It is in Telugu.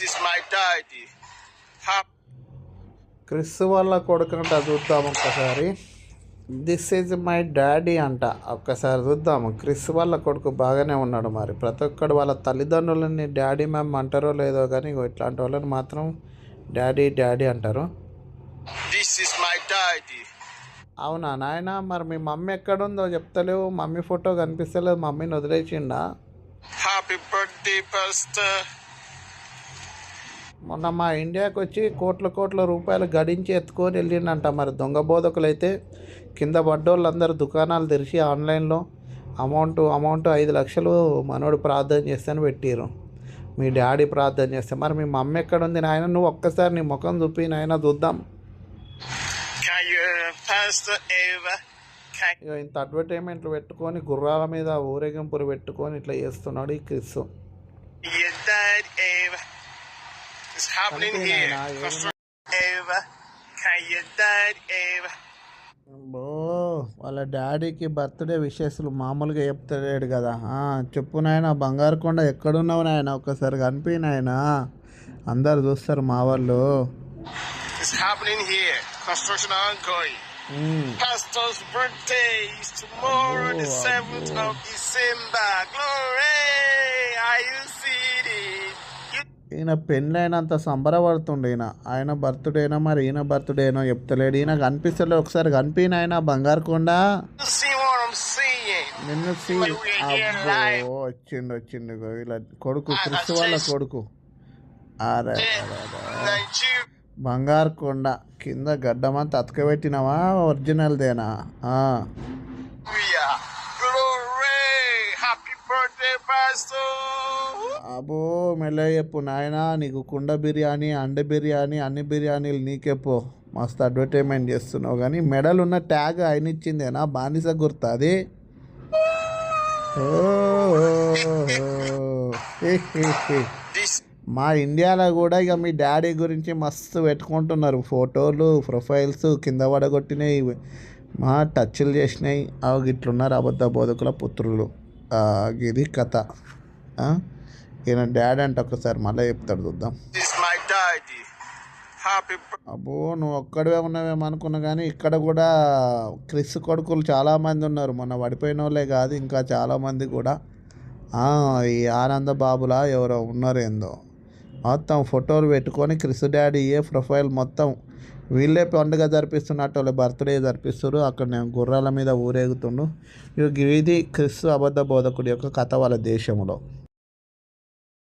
is my daddy. Happy Chris వాళ్ళ కొడుకంట చూద్దాం ఒక్కసారి. దిస్ ఈజ్ మై డాడీ అంట. ఒక్కసారి చూద్దాము క్రిస్ వాళ్ళ కొడుకు బాగానే ఉన్నాడు మరి. ప్రతి ఒక్కడు వాళ్ళ తల్లిదండ్రులని డాడీ మ్యామ్ అంటారో లేదో కానీ ఇట్లాంటి వాళ్ళని మాత్రం డాడీ డాడీ అంటారు. This is my daddy. అవునా నాయన? మరి మీ మమ్మీ ఎక్కడుందో చెప్తలేవు. మమ్మీ ఫోటో కనిపిస్తలేదు. మమ్మీని వదిలేసిండా? Happy birthday, Pastor. మొన్న మా ఇండియాకి వచ్చి కోట్ల కోట్ల రూపాయలు గడించి ఎత్తుకొని వెళ్ళిండంట మరి దొంగ బోధకులు అయితే కింద పడ్డోళ్ళందరూ దుకాణాలు తెరిచి ఆన్లైన్లో అమౌంట్ అమౌంట్ ఐదు లక్షలు మనోడు ప్రార్థన చేస్తాను పెట్టిరు మీ డాడీ ప్రార్థన చేస్తే. మరి మీ మమ్మీ ఎక్కడ ఉంది నాయన? నువ్వు ఒక్కసారి నీ ముఖం చూపి నాయన చూద్దాం. ఇక ఇంత అడ్వర్టైజ్మెంట్లు పెట్టుకొని గుర్రాల మీద ఊరేగింపులు పెట్టుకొని ఇట్లా చేస్తున్నాడు ఈ Chris? is happening here. Ava, can you dad, Ava? వాళ్ళ డాడీకి బర్త్డే విశేషాలు మామూలుగా చెప్తాడు కదా. చెప్పు నాయన బంగారు కొండ ఎక్కడున్నావు నాయన? ఒకసారి కనిపి నాయన. అందరు చూస్తారు మా వాళ్ళు. ఈయన పెళ్ళైనంత సంబరపడుతుండే ఈయన ఆయన బర్త్డేనో మరి ఈయన బర్త్డేనో చెప్తలేడు. ఈయన కనిపిస్తలే ఒకసారి. కనిపి నాయన బంగారు కొండ? నిన్ను సీ. అబ్బో వచ్చిండు వచ్చిండు ఇలా కొడుకు క్రిస్తు వాళ్ళ కొడుకు. అరే. బంగారు కొండ కింద గడ్డమంతా అతకబెట్టినవా? ఒరిజినల్దేనా? ఆ. Glory! అబ్బో మెల్ల చెప్పు నాయన నీకు కుండ బిర్యానీ అండ బిర్యానీ అన్ని బిర్యానీలు నీకెప్పు మస్తు అడ్వర్టైజ్మెంట్ చేస్తున్నావు కానీ మెడల్ ఉన్న ట్యాగ్ ఆయన ఇచ్చిందేనా బానిస గుర్త అది. మా ఇండియాలో కూడా ఇక మీ డాడీ గురించి మస్తు పెట్టుకుంటున్నారు. ఫోటోలు ప్రొఫైల్స్ కింద పడగొట్టినాయి. మా టచ్లు చేసినాయి. అవి ఇట్లున్నారు అబద్ధ బోధకుల పుత్రులు. ఆ, ఇది కథ. ఈయన డాడీ అంటే ఒకసారి మళ్ళీ చెప్తాడు చూద్దాం. అబ్బో నువ్వు ఒక్కడివే ఉన్నావేమో అనుకున్నా కానీ ఇక్కడ కూడా క్రిస్ కొడుకులు చాలామంది ఉన్నారు. మొన్న పడిపోయిన వాళ్ళే కాదు ఇంకా చాలామంది కూడా. ఈ ఆనంద బాబులా ఎవరో ఉన్నారు ఏందో. మొత్తం ఫోటోలు పెట్టుకొని క్రిస్ డాడీ ఏ ప్రొఫైల్ మొత్తం వీళ్ళే పండుగ జరిపిస్తున్నట్టు వాళ్ళు బర్త్డే జరిపిస్తారు అక్కడ నేను గుర్రాల మీద ఊరేగుతుండు. ఇది క్రిస్ అబద్ధ బోధకుడి యొక్క కథ వాళ్ళ దేశంలో.